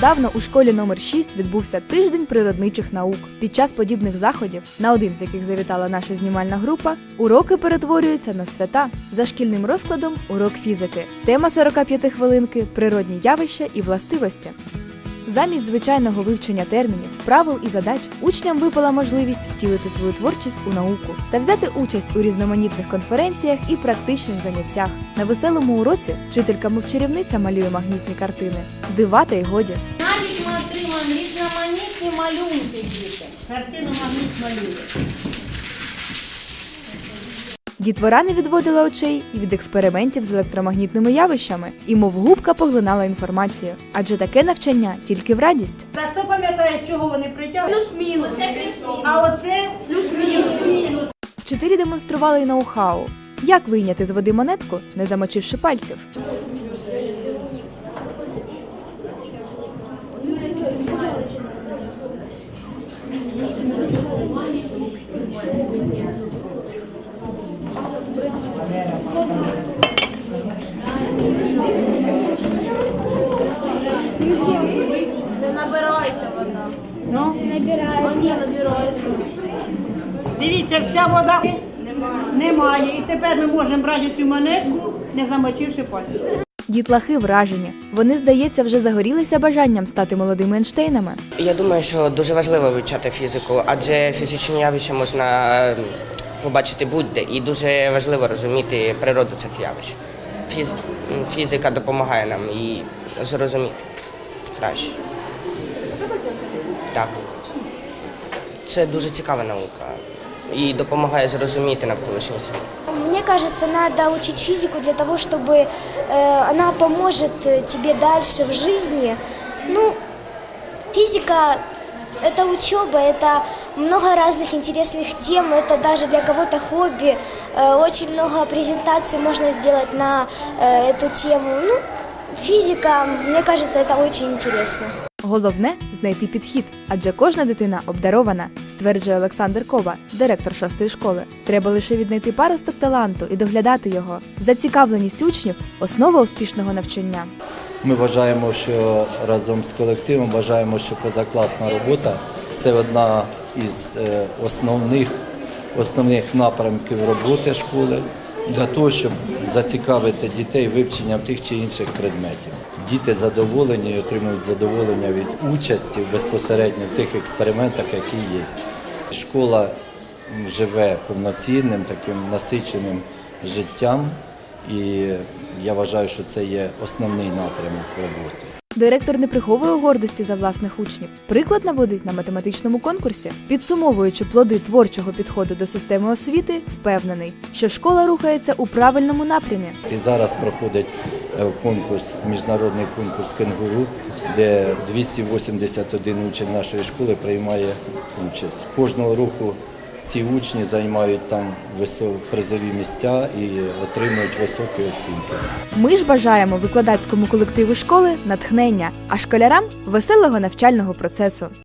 Нещодавно у школі номер 6 відбувся тиждень природничих наук. Під час подібних заходів, на один з яких завітала наша знімальна група, уроки перетворюються на свята. За шкільним розкладом урок фізики. Тема 45 хвилинки природні явища і властивості. Замість звичайного вивчення термінів, правил і задач учням випала можливість втілити свою творчість у науку та взяти участь у різноманітних конференціях і практичних заняттях. На веселому уроці вчителька мовчарівниця малює магнітні картини. Дива та й годі. Навіть ми отримуємо різноманітні малюнки, діти. Картину магніт малює. Дітвора не відводила очей і від експериментів з електромагнітними явищами, і мов губка поглинала інформацію. Адже таке навчання тільки в радість. Так хто пам'ятає, чого вони притягли? Плюс-мінус. А оце плюс-мінус. Вчителі демонстрували ноу-хау. Як вийняти з води монетку, не замочивши пальців. Не набирається вода. Ну, Набирається. Дивіться, вся вода немає. І тепер ми можемо брати цю монетку, не замочивши пальці. Дітлахи вражені. Вони, здається, вже загорілися бажанням стати молодими Ейнштейнами. Я думаю, що дуже важливо вивчати фізику, адже фізичні явища можна е, побачити будь-де, і дуже важливо розуміти природу цих явищ. Фіз... Фізика допомагає нам і зрозуміти краще. Так. Це дуже цікава наука і допомагає зрозуміти навколишній світ. Мне кажется, надо учить физику для того, чтобы э, она поможет э, тебе дальше в жизни. Ну, физика – это учеба, это много разных интересных тем, это даже для кого-то хобби. Э, очень много презентаций можно сделать на э, эту тему. Ну, физика, мне кажется, это очень интересно. Головне знайти підхід, адже кожна дитина обдарована, стверджує Олександр Кова, директор шостої школи. Треба лише віднайти паросток таланту і доглядати його. Зацікавленість учнів основа успішного навчання. Ми вважаємо, що разом з колективом вважаємо, що позакласна робота це одна із е, основних, основних напрямків роботи школи для того, щоб зацікавити дітей вивченням тих чи інших предметів. Діти задоволені і отримують задоволення від участі безпосередньо в тих експериментах, які є. Школа живе повноцінним, таким насиченим життям, і я вважаю, що це є основний напрямок роботи. Директор не приховує гордості за власних учнів. Приклад наводить на математичному конкурсі, підсумовуючи плоди творчого підходу до системи освіти, впевнений, що школа рухається у правильному напрямі. І зараз проходить е, конкурс, міжнародний конкурс кенгуру, де 281 учень нашої школи приймає участь. Кожного року ці учні займають там призові місця і отримують високі оцінки. Ми ж бажаємо викладацькому колективу школи натхнення, а школярам веселого навчального процесу.